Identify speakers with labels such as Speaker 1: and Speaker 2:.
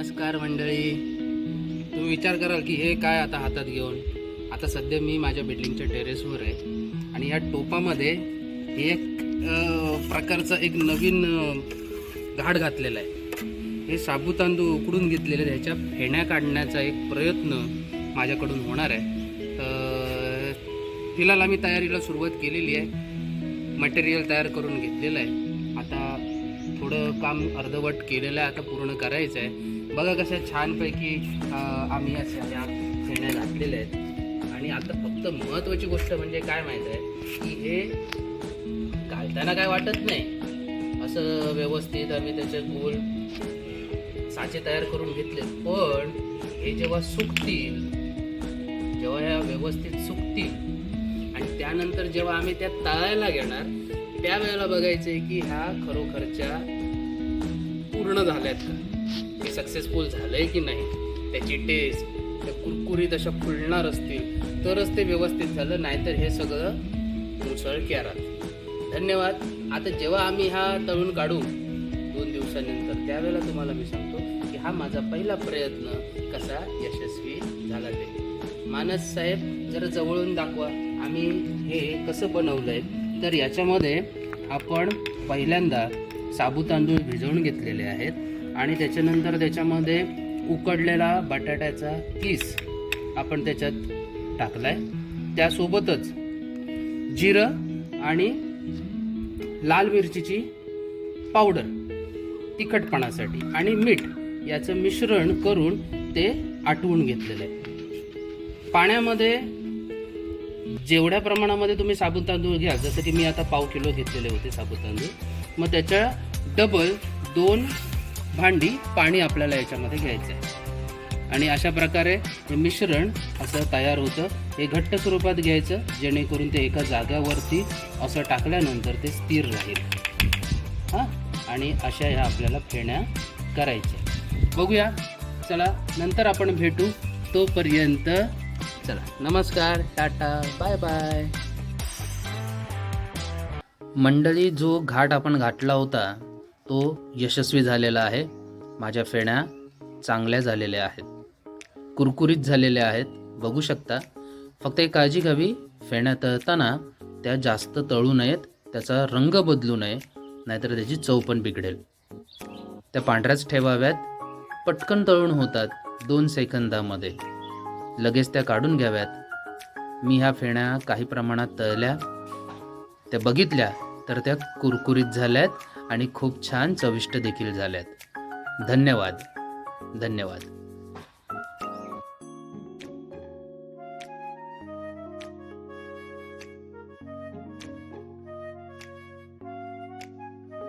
Speaker 1: नमस्कार मंडळी. तुम्ही विचार कराल की हे काय आता हातात घेऊन? आता सध्या मी माझ्या बिल्डिंगच्या टेरेसवर आहे. आणि या टोपामध्ये एक प्रकारचा एक नवीन घाट घातलेला आहे. हे साबू तांदूळ उकडून घेतलेले ह्याच्या फेण्या काढण्याचा एक प्रयत्न माझ्याकडून होणार आहे. तर फिलहाल आम्ही तयारीला सुरुवात केलेली आहे. मटेरियल तयार करून घेतलेलं आहे. आता थोडं काम अर्धवट केलेलं आहे. आता पूर्ण करायचं आहे. बघा कशा छानपैकी आम्ही अशा या फेण्या घातलेल्या आहेत. आणि आता फक्त महत्त्वाची गोष्ट म्हणजे काय माहीत आहे की हे घालताना काय वाटत नाही. असं व्यवस्थित आम्ही त्याचे गोल साचे तयार करून घेतले पण हे जेव्हा सुकतील जेव्हा ह्या व्यवस्थित सुकतील आणि त्यानंतर जेव्हा आम्ही त्या तळायला घेणार त्यावेळेला बघायचंय की ह्या खरोखरच्या पूर्ण झाल्यात का? हे सक्सेसफुल झालंय की नाही त्याची टेस्ट त्या कुरकुरीत अशा फुलणार असतील तरच ते व्यवस्थित झालं नाहीतर हे सगळं मुसळ क्यारात. धन्यवाद. आता जेव्हा आम्ही हा तळून काढू दोन दिवसानंतर त्यावेळेला तुम्हाला मी सांगतो की हा माझा पहिला प्रयत्न कसा यशस्वी झाला ते. मानस साहेब जरा जवळून दाखवा आम्ही हे कसं बनवलंय. तर याच्यामध्ये आपण पहिल्यांदा साबू तांदूळ भिजवून घेतलेले आहेत. आणि त्याच्यानंतर त्याच्यामध्ये उकडलेला बटाट्याचा पीस आपण त्याच्यात टाकलाय. त्यासोबतच जिरं आणि लाल मिरचीची पावडर तिखटपणासाठी आणि मीठ याचं मिश्रण करून ते आटवून घेतलेलं आहे. पाण्यामध्ये जेवढ्या प्रमाणामध्ये तुम्ही साबूत तांदूळ घ्या जसं की मी आता पाव किलो घेतलेले होते साबूत तांदूळ मग त्याच्या डबल दोन भांडी पाणी आपल्याला याच्यामध्ये घ्यायचं आहे आणि अशा प्रकारे हे मिश्रण असं तयार होतं. हे घट्ट स्वरूपात घ्यायचं जेणेकरून ते एका जाग्यावरती असं टाकल्यानंतर ते स्थिर राहील. हां? आणि अशा ह्या आपल्याला फेण्या करायच्या. बघूया. चला नंतर आपण भेटू. तोपर्यंत चला. नमस्कार. टाटा. Bye bye. मंडळी जो घाट आपण घातला होता तो यशस्वी झालेला आहे. माझ्या फेण्या चांगल्या झालेल्या आहेत. कुरकुरीत झालेल्या आहेत. बघू शकता. फक्त एक काळजी घ्यावी. फेण्या तळताना त्या जास्त तळू नयेत. त्याचा रंग बदलू नये. नाहीतर त्याची चव पण बिघडेल. त्या पांढऱ्याच ठेवाव्यात. पटकन तळून होतात दोन सेकंदामध्ये. लगेच त्या काढून घ्याव्यात. मी ह्या फेण्या काही प्रमाणात तळल्या. त्या बघितल्या. तर त्या कुरकुरीत झाल्यात आणि खूप छान चविष्ट देखील झाल्यात. धन्यवाद. धन्यवाद.